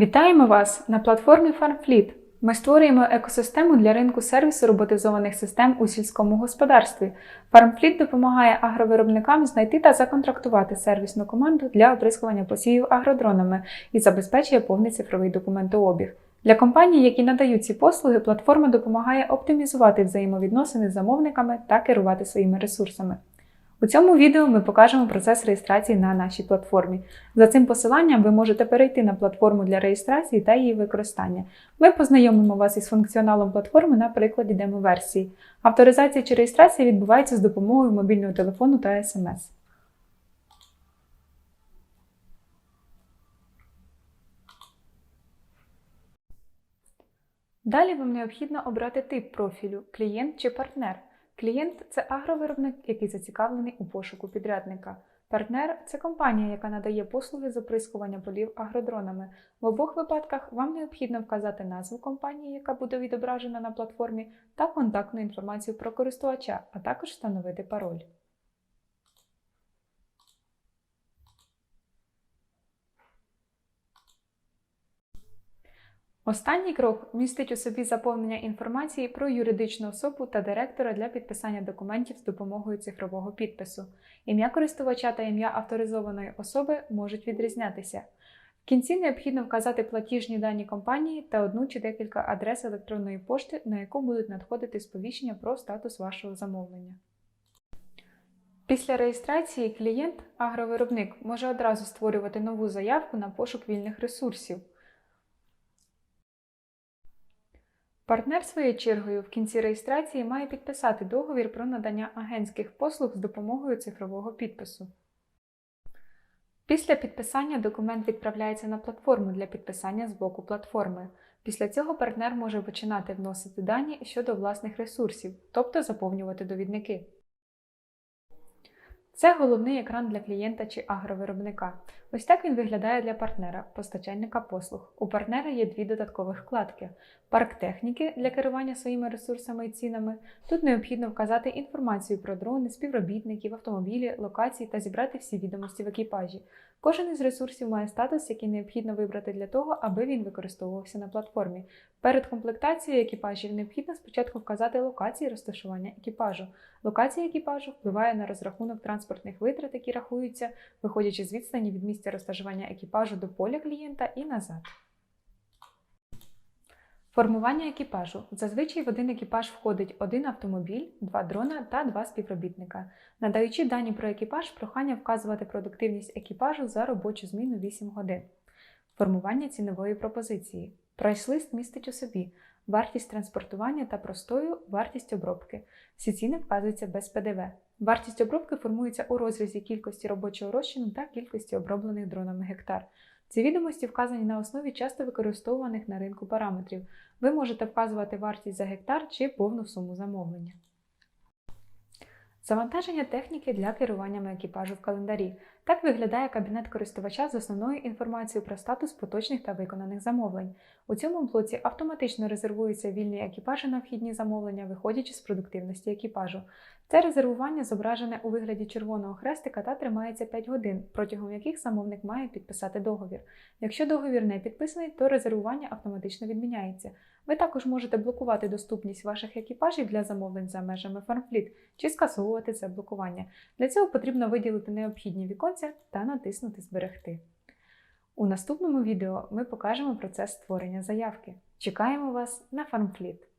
Вітаємо вас на платформі FarmFleet. Ми створюємо екосистему для ринку сервісу роботизованих систем у сільському господарстві. FarmFleet допомагає агровиробникам знайти та законтрактувати сервісну команду для оприскування посівів агродронами і забезпечує повний цифровий документообіг. Для компаній, які надають ці послуги, платформа допомагає оптимізувати взаємовідносини з замовниками та керувати своїми ресурсами. У цьому відео ми покажемо процес реєстрації на нашій платформі. За цим посиланням ви можете перейти на платформу для реєстрації та її використання. Ми познайомимо вас із функціоналом платформи на прикладі демо-версії. Авторизація чи реєстрація відбувається з допомогою мобільного телефону та СМС. Далі вам необхідно обрати тип профілю клієнт чи партнер. Клієнт це агровиробник, який зацікавлений у пошуку підрядника. Партнер це компанія, яка надає послуги з оприскування полів агродронами. В обох випадках вам необхідно вказати назву компанії, яка буде відображена на платформі, та контактну інформацію про користувача, а також встановити пароль. Останній крок містить у собі заповнення інформації про юридичну особу та директора для підписання документів з допомогою цифрового підпису. Ім'я користувача та ім'я авторизованої особи можуть відрізнятися. В кінці необхідно вказати платіжні дані компанії та одну чи декілька адрес електронної пошти, на яку будуть надходити сповіщення про статус вашого замовлення. Після реєстрації клієнт, агровиробник, може одразу створювати нову заявку на пошук вільних ресурсів. Партнер своєю чергою в кінці реєстрації має підписати договір про надання агентських послуг з допомогою цифрового підпису. Після підписання документ відправляється на платформу для підписання з боку платформи. Після цього партнер може починати вносити дані щодо власних ресурсів, тобто заповнювати довідники. Це головний екран для клієнта чи агровиробника. Ось так він виглядає для партнера, постачальника послуг. У партнера є дві додаткові вкладки: парк техніки для керування своїми ресурсами і цінами. Тут необхідно вказати інформацію про дрони, співробітників, автомобілі, локації та зібрати всі відомості в екіпажі. Кожен із ресурсів має статус, який необхідно вибрати для того, аби він використовувався на платформі. Перед комплектацією екіпажів необхідно спочатку вказати локації розташування екіпажу. Локація екіпажу впливає на розрахунок транспортних витрат, які рахуються, виходячи з відстані від місця розташування екіпажу до поля клієнта і назад. Формування екіпажу. Зазвичай в один екіпаж входить один автомобіль, два дрона та два співробітника. Надаючи дані про екіпаж, прохання вказувати продуктивність екіпажу за робочу зміну 8 годин. Формування цінової пропозиції. Прайс-лист містить у собі вартість транспортування та простою вартість обробки. Всі ціни вказуються без ПДВ. Вартість обробки формується у розрізі кількості робочого розчину та кількості оброблених дронами гектар. Ці відомості вказані на основі часто використовуваних на ринку параметрів. Ви можете вказувати вартість за гектар чи повну суму замовлення. Завантаження техніки для керування екіпажу в календарі. Так виглядає кабінет користувача з основною інформацією про статус поточних та виконаних замовлень. У цьому блоці автоматично резервуються вільні екіпажі на вхідні замовлення, виходячи з продуктивності екіпажу. Це резервування зображене у вигляді червоного хрестика та тримається 5 годин, протягом яких замовник має підписати договір. Якщо договір не підписаний, то резервування автоматично відміняється. Ви також можете блокувати доступність ваших екіпажів для замовлень за межами FarmFleet чи скасовувати це блокування. Для цього потрібно виділити необхідні віконця та натиснути Зберегти. У наступному відео ми покажемо процес створення заявки. Чекаємо вас на FarmFleet!